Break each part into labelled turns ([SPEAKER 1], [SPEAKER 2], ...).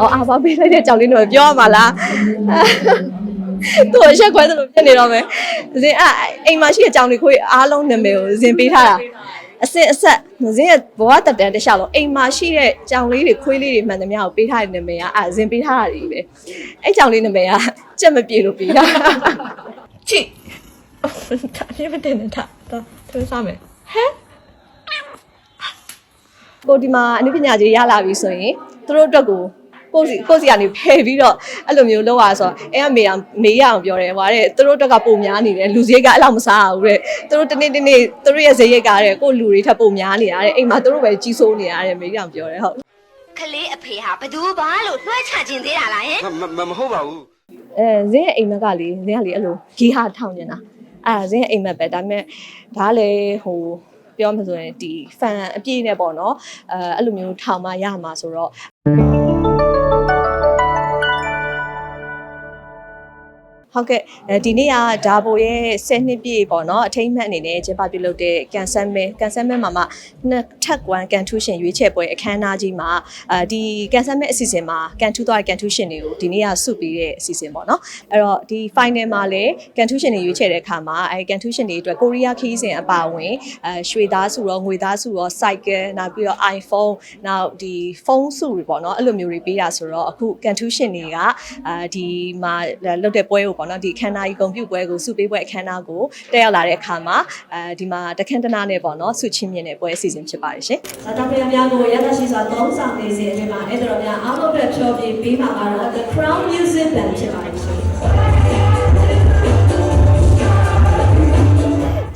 [SPEAKER 1] အော်အာဘာပေးလိုက်တဲ့ကြောင်လေးတော့ပြောရမှာလားသူ့အရက်ခွဲသလိုဖြစ်နေတော့မယ်ဇင်အဲ့အိမ်မှာရှိတဲ့ကြောင်လေးကိုအားလုံးနာမည်ကိုဇင်ပေးထားတာအစစ်အဆက်ဇင်းရဲ့ဘဝတက်တန်တခြားလို့အိမ်မှာရှိတဲ့ကြောင်လေးတွေခွေးလေးတွေမှန်သမျှကိုပေးထားတဲ့နာမည်ကအာဇင်းပေးထားတာတွေပဲအဲ့ကြောင်လေးနာမည်ကကြက်မပြေလို့ပေးတာ
[SPEAKER 2] ချစ်ဒါနေမတင်နေတာတော့သူစားမယ်ဟဲ့
[SPEAKER 1] ကိုဒီမှာအနုပညာကြီးရလာပြီဆိုရင် သူတို့အတွက်ကိုကိုယ့်စီကိုယ့်စီကနေဖယ်ပြီးတော့အဲ့လိုမျိုးလုပ်ရဆိုတော့အဲကမေကမေရအောင်ပြောတယ်ဟွာတဲ့သူတို့အတွက်ကပုံများနေတယ်လူစရိတ်ကအဲ့လောက်မစားဘူးတဲ့သူတို့တနေ့တနေ့သူတို့ရဲ့စရိတ်ကတဲ့ကိုယ့်လူတွေထပ်ပုံများနေတာတဲ့အိမ်မှာသူတို့ပဲကြီးစိုးနေရတယ်မေကပြောတယ်ဟုတ်
[SPEAKER 3] ကလေးအဖေဟာဘသူဘာလို့လွှဲချခြင်းသေးတာလားဟင်
[SPEAKER 4] မမမဟုတ်ပါဘူး
[SPEAKER 1] အဲဇင်းရဲ့အိမ်မက်ကလေဇင်းကလေအဲ့လိုဂီဟာထောင်နေတာအဲ့ဒါဇင်းရဲ့အိမ်မက်ပဲဒါပေမဲ့ဒါကလေဟိုပြောမှဆိုရင်ဒီ fan အပြည့်နဲ့ပေါ့နော်အဲအဲ့လိုမျိုးထောင်မှရမှာဆိုတော့ Thank you. ဟုတ်ကဲ့အဲဒီနေ့ကဒါဘိုရဲ့10နှစ်ပြည့်ပေါ့နော်အထိမ့်မှတ်အနေနဲ့ကျင်းပပြုလုပ်တဲ့ကန်ဆယ်မဲကန်ဆယ်မဲမှာမှနှစ်ထပ်ကွမ်ကန်ထူးရှင်ရွေးချယ်ပွဲအခမ်းအနားကြီးမှာအဲဒီကန်ဆယ်မဲအစီအစဉ်မှာကန်ထူးသွားတဲ့ကန်ထူးရှင်တွေကိုဒီနေ့ကဆုပေးတဲ့အစီအစဉ်ပေါ့နော်အဲ့တော့ဒီ final မှာလည်းကန်ထူးရှင်တွေရွေးချယ်တဲ့အခါမှာအဲကန်ထူးရှင်တွေအတွက်ကိုရီးယားခီးစဉ်အပါအဝင်အဲရွှေသားစုရောငွေသားစုရော cycle နောက်ပြီးတော့ iPhone နောက်ဒီဖုန်းစုတွေပေါ့နော်အဲ့လိုမျိုးတွေပေးတာဆိုတော့အခုကန်ထူးရှင်တွေကအာဒီမှာလုပ်တဲ့ပွဲကိုပေါ့နော်ဒီအခမ်းအနားကြီးဂုဏ်ပြုပွဲကိုစုပေးပွဲအခမ်းအနားကိုတက်ရောက်လာတဲ့အခါမှာအဲဒီမှာတခန်းတနာနဲ့ပေါ့နော်ဆုချင်းမြင့်တဲ့ပွဲအစီအစဉ်ဖြစ်ပါတယ်ရှင်
[SPEAKER 5] စာတောင်းပြန်များကိုရသရှိစွာသုံးဆောင်နေစဉ်အတွင်းမှာအဲ့တော်များအားလုံးအတွက်ဖြောပြပေးမှာကတော့ The Crown Music Band ဖြစ်ပါတယ်ရှင်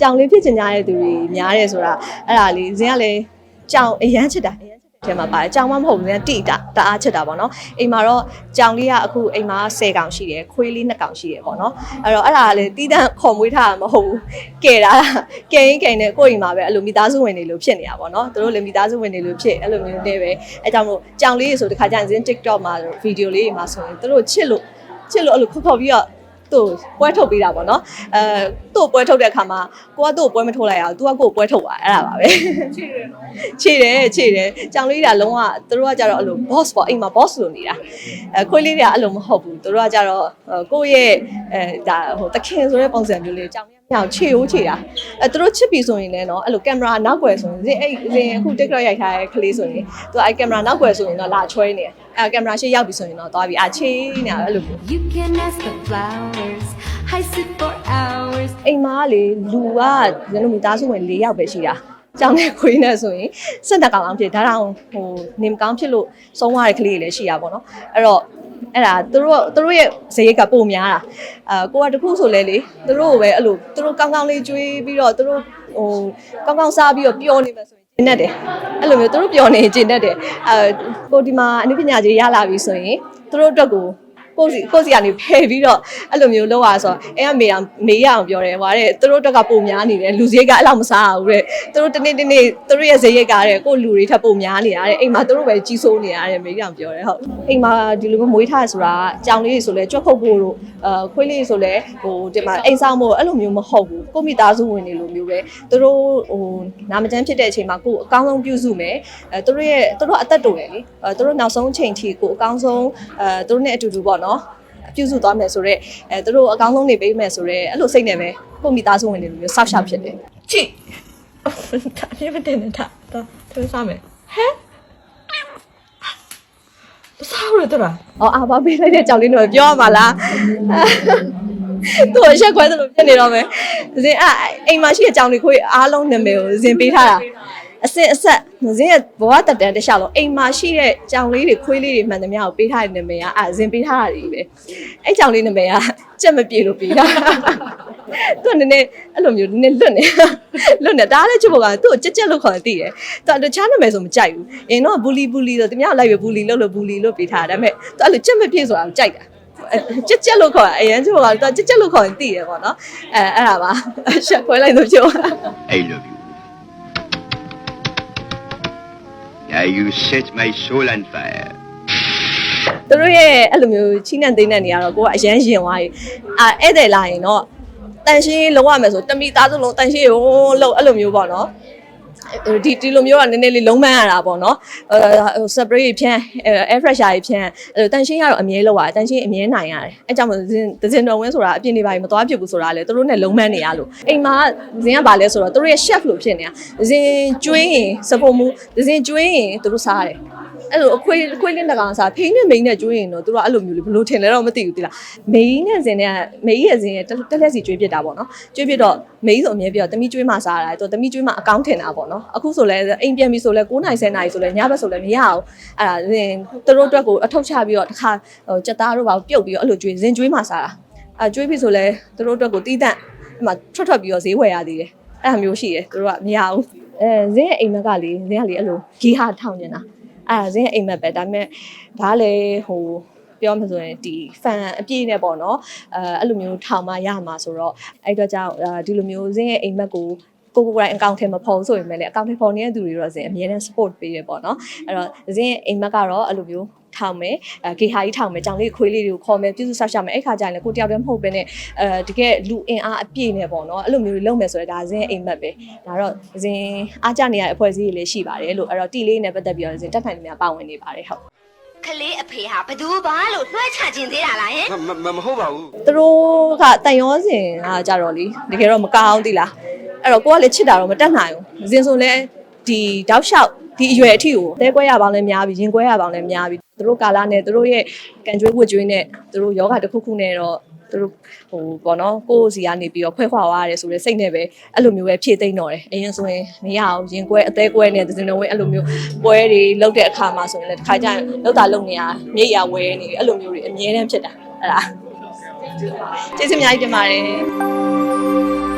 [SPEAKER 1] ကြောင်လေးဖြစ်ချင်ကြတဲ့သူတွေများတယ်ဆိုတာအဲ့ဒါလေးဇင်းကလည်းကြောင်အရန်ချစ်တာအရန်ချစ်တယ် ထဲမှာပါတယ်ကြောင်မမဟုတ်ဘူးဇင်းကတိတာတအားချစ်တာပေါ့နော်အိမ်မှာတော့ကြောင်လေးကအခုအိမ်မှာ10កောင်ရှိတယ်ခွေးလေး2កောင်ရှိတယ်ပေါ့နော်အဲ့တော့အဲ့ဒါကလည်းတီးတန့်ခေါ်မွေးထားတာမဟုတ်ဘူးကဲတာကဲရင်ကဲနေကိုယ့်အိမ်မှာပဲအဲ့လိုမိသားစုဝင်တွေလို့ဖြစ်နေတာပေါ့နော်သူတို့လည်းမိသားစုဝင်တွေလို့ဖြစ်အဲ့လိုမျိုးနဲ့ပဲအဲ့ကြောင့်မို့ကြောင်လေးဆိုတခါကျရင်ဇင်း TikTok မှာဗီဒီယိုလေးတွေမှာဆိုရင်သူတို့ချစ်လို့ချစ်လို့အဲ့လိုခေါ်ခေါ်ပြီးတော့သူ့ပွဲထုတ်ပေးတာပေါ့နော်အဲ သူ့ပွဲထုတ်တဲ့အခါမှာကိုကသူ့ကိုပွဲမထုတ်လိုက်ရအောင် तू ကကိုကိုပွဲထုတ်ပါအဲ့ဒါပါပဲခြေတယ်ခြေတယ်ကြောင်လေးတွေကလုံးဝသူတို့ကကြတော့အဲ့လို boss ပေါ့အိမ်မှာ boss လို့နေတာအဲခွေးလေးတွေကအဲ့လိုမဟုတ်ဘူးသူတို့ကကြတော့ကိုယ့်ရဲ့အဲဒါဟိုတခင်ဆိုတဲ့ပုံစံမျိုးလေးကြောင်လေးမြောင်ခြေဦးခြေတာအဲသူတို့ချစ်ပြီဆိုရင်လည်းနော်အဲ့လိုကင်မရာနောက်ွယ်ဆိုရင်ဒီအဲ့ဒီအခု TikTok ရိုက်ထားတဲ့ကလေးဆိုရင်သူအဲ့ကင်မရာနောက်ွယ်ဆိုရင်တော့လာချွဲနေတယ်အဲကင်မရာရှေ့ရောက်ပြီဆိုရင်တော့သွားပြီအချေးနေတာအဲ့လို
[SPEAKER 6] You can ask the flowers. I sit for hours.
[SPEAKER 1] အိမ်မှာကလေလူကဇင်းတို့မိသားစုဝင်၄ယောက်ပဲရှိတာကြောင်နဲ့ခွေးနဲ့ဆိုရင်စက်တကောင်အောင်ဖြစ်ဒါတောင်ဟိုနေမကောင်းဖြစ်လို့ဆုံးသွားတဲ့ကလေးတွေလည်းရှိတာပေါ့နော်အဲ့တော့အဲ့ဒါသူတို့သူတို့ရဲ့ဇရိတ်ကပိုများတာအာကိုကတခုဆိုလဲလေသူတို့ကိုပဲအဲ့လိုသူတို့ကောင်းကောင်းလေးကြွေးပြီးတော့သူတို့ဟိုကောင်းကောင်းစားပြီးတော့ပျော်နေမှာဆိုရင်ကျင်တတ်တယ်အဲ့လိုမျိုးသူတို့ပျော်နေရင်ကျင်တတ်တယ်အဲကိုဒီမှာအနုပညာကြီးရလာပြီဆိုရင်သူတို့အတွက်ကို ကိုယ့်စီကိုယ့်စီကနေဖယ်ပြီးတော့အဲ့လိုမျိုးလုပ်ရဆိုတော့အဲကမေကမေရအောင်ပြောတယ်ဟွာတဲ့သူတို့အတွက်ကပုံများနေတယ်လူစရိတ်ကအဲ့လောက်မစားဘူးတဲ့သူတို့တနေ့တနေ့သူတို့ရဲ့စရိတ်ကတဲ့ကိုယ့်လူတွေထပ်ပုံများနေတာတဲ့အိမ်မှာသူတို့ပဲကြီးစိုးနေရတယ်မေကအောင်ပြောတယ်ဟုတ်အိမ်မှာဒီလိုမျိုးမွေးထားဆိုတာကြောင်လေးတွေဆိုလဲကြွက်ခုတ်ဖို့တို့အဲခွေးလေးတွေဆိုလဲဟိုဒီမှာအိမ်ဆောင်ဖို့အဲ့လိုမျိုးမဟုတ်ဘူးကိုမိသားစုဝင်တွေလိုမျိုးပဲသူတို့ဟိုနာမကျန်းဖြစ်တဲ့အချိန်မှာကိုအကောင်းဆုံးပြုစုမယ်အဲသူတို့ရဲ့သူတို့အသက်တူတယ်လေအဲသူတို့နောက်ဆုံးအချိန်ထိကိုအကောင်းဆုံးအဲသူတို့နဲ့အတူတူပေါ့နော်နော်ပြုစုသွားမယ်ဆိုတော့အဲသူတို့အကောင်းဆုံးနေပေးမယ်ဆိုတော့အဲ့လိုစိတ်နဲ့ပဲကိုမိသားစုဝင်တွေလိုမျိုးဆောက်ရှောက်ဖြစ်တယ်
[SPEAKER 2] ကြည့်ဒါပြမတင်နေတာတော့သူစားမယ်ဟဲ့ပစားလို့တော်လား
[SPEAKER 1] အော်အာဘာပေးလိုက်တဲ့ကြောင်လေးတော့ပြောရမှာလားသူအချက်ခွဲသလိုဖြစ်နေတော့မယ်ဇင်အဲ့အိမ်မှာရှိတဲ့ကြောင်လေးခွေးအားလုံးနာမည်ကိုဇင်ပေးထားတာ အစစ်အဆက်ဇင်ရဲ့ဘဝတက်တန်တစ်လျှောက်လုံးအိမ်မှာရှိတဲ့ကြောင်လေးတွေခွေးလေးတွေမှန်သမျှကိုပေးထားတဲ့နာမည်ကအဲဇင်ပေးထားတာတွေပဲ။အဲ့ကြောင်လေးနာမည်ကကြက်မပြေလို့ပေးတာ။သူကနည်းနည်းအဲ့လိုမျိုးနည်းနည်းလွတ်နေလွတ်နေဒါလည်းချစ်ဖို့ကသူ့ကိုကြက်ကြက်လို့ခေါ်သိတယ်သူကတခြားနာမည်ဆိုမကြိုက်ဘူးအရင်တော့ဘူလီဘူလီဆိုတမရလိုက်ပဲဘူလီလို့လို့ဘူလီလို့ပေးထားတာဒါပေမဲ့သူအဲ့လိုကြက်မပြေဆိုတာကိုကြိုက်တာကြက်ကြက်လို့ခေါ်တာအရင်ချစ်ဖို့ကသူကကြက်ကြက်လို့ခေါ်ရင်သိတယ်ပေါ့နော်အဲအဲ့ဒါပါရှက်ခွဲလိုက်လို့ပြော
[SPEAKER 7] I love you. Yeah, you set my soul on fire.
[SPEAKER 1] သူတို့ရဲ့အဲ့လိုမျိုးချိနှံသိမ့်တဲ့နေရာတော့ကိုကအရန်ရင်သွားပြီအဲဧည့်သည်လာရင်တော့တန်ရှင်းလုံးဝမယ်ဆိုတမိသားစုလုံးတန်ရှင်းရောလို့အဲ့လိုမျိုးပေါ့နော် ဒီဒီလိုမျိုးကနည်းနည်းလေးလုံးမန်းရတာပေါ့နော်အဲစပရေးဖြန်းအဲ air fresher ကြီးဖြန်းအဲတန်ရှင်းကတော့အမြဲလောက်ရတယ်တန်ရှင်းအမြဲနိုင်ရတယ်အဲကြောင့်မလို့ဇင်ဒဇင်တော်ဝင်းဆိုတာအပြင်နေပါမသွားဖြစ်ဘူးဆိုတာလေသူတို့နဲ့လုံးမန်းနေရလို့အိမ်မှာဇင်ကဘာလဲဆိုတော့သူတို့ရဲ့ chef လို့ဖြစ်နေတာဇင်ကျွေးရင်စပုံမူဇင်ကျွေးရင်သူတို့စားတယ် အဲ့လိုအခွေးအခွေးလင်းတကောင်စားဖိင်းနဲ့မိန်းနဲ့ကျွေးရင်တော့သူတို့ကအဲ့လိုမျိုးလေဘယ်လိုထင်လဲတော့မသိဘူးတိလားမိန်းနဲ့ဇင်နဲ့မိန်းရဲ့ဇင်ရဲ့တက်လက်စီကျွေးပြစ်တာပေါ့နော်ကျွေးပြစ်တော့မိန်းဆိုအမြဲပြောတမိကျွေးမှစားတာသူတမိကျွေးမှအကောင့်ထင်တာပေါ့နော်အခုဆိုလဲအိမ်ပြန်ပြီဆိုလဲ9နိုင်10နိုင်ဆိုလဲညဘက်ဆိုလဲမရအောင်အဲ့ဒါဇင်သူတို့အတွက်ကိုအထောက်ချပြီးတော့တစ်ခါဟိုကြက်သားတို့ပါပြုတ်ပြီးတော့အဲ့လိုကျွေးဇင်ကျွေးမှစားတာအဲကျွေးပြီဆိုလဲသူတို့အတွက်ကိုတီးတန့်အဲ့မှာထွက်ထွက်ပြီးတော့ဈေးဝယ်ရသေးတယ်အဲ့ဒါမျိုးရှိတယ်သူတို့ကမရဘူးအဲဇင်းရဲ့အိမ်မက်ကလေဇင်းကလေအဲ့လိုဂီဟာထောင်နေတာ အဲ့ဒါဇင်းရဲ့အိမ်မက်ပဲဒါပေမဲ့ဒါကလေဟိုပြောမှဆိုရင်ဒီ fan အပြည့်နဲ့ပေါ့နော်အဲအဲ့လိုမျိုးထောင်မှရမှာဆိုတော့အဲ့တော့ကြောင့်ဒီလိုမျိုးဇင်းရဲ့အိမ်မက်ကိုကိုကိုကိုယ်တိုင်အကောင့်ထဲမဖော်ဆိုရင်လည်းအကောင့်ထဲဖော်နေတဲ့သူတွေတော့ဇင်အမြဲတမ်း support ပေးရပေါ့နော်အဲ့တော့ဇင်အိမ်မက်ကတော့အဲ့လိုမျိုး ထောင်မယ်အဲဂေဟာကြီးထောင်မယ်ကြောင်လေးခွေးလေးတွေကိုခေါ်မယ်ပြုစုဆောက်ရှောက်မယ်အဲ့ခါကျရင်လည်းကိုတယောက်တည်းမဟုတ်ဘဲနဲ့အဲတကယ်လူအင်အားအပြည့်နဲ့ပေါ့နော်အဲ့လိုမျိုးလုပ်မယ်ဆိုတော့ဒါဇင်အိမ်မက်ပဲဒါတော့ဇင်အားကြနေရတဲ့အဖွဲ့အစည်းတွေလည်းရှိပါတယ်လို့အဲ့တော့တီလေးနဲ့ပတ်သက်ပြီးတော့ဇင်တက်ထိုင်နေများပါဝင်နေပါတယ်ဟုတ်
[SPEAKER 3] ကလေးအဖေဟာဘသူဘာလို့လွှဲချခြင်းသေးတာလားဟင်
[SPEAKER 4] မမမဟုတ်ပါဘူး
[SPEAKER 1] သူတို့ကတန်ရောစင်ကကြတော့လေတကယ်တော့မကောင်းသီလားအဲ့တော့ကိုကလည်းချစ်တာတော့မတက်နိုင်ဘူးဇင်ဆိုလဲဒီတောက်လျှောက် ဒီအရွယ်အထိကိုတဲကွဲရပေါင်းလည်းများပြီရင်ကွဲရပေါင်းလည်းများပြီသူတို့ကာလာနဲ့သူတို့ရဲ့ကန်ကျွေးဝတ်ကျွေးနဲ့သူတို့ယောဂတစ်ခုခုနဲ့တော့သူတို့ဟိုပေါ့နော်ကိုယ့်စီကနေပြီးတော့ခွဲခွာသွားရတယ်ဆိုတဲ့စိတ်နဲ့ပဲအဲ့လိုမျိုးပဲဖြည့်သိမ့်တော့တယ်အရင်ဆိုရင်မရအောင်ရင်ကွဲအသေးကွဲနဲ့သစင်တော်ဝဲအဲ့လိုမျိုးပွဲတွေလုပ်တဲ့အခါမှာဆိုရင်လည်းတစ်ခါကျရင်လောက်တာလုပ်နေရမြိတ်ရဝဲနေအဲ့လိုမျိုးတွေအမြဲတမ်းဖြစ်တာအဲ့ဒါကျေးဇူးအများကြီးတင်ပါတယ်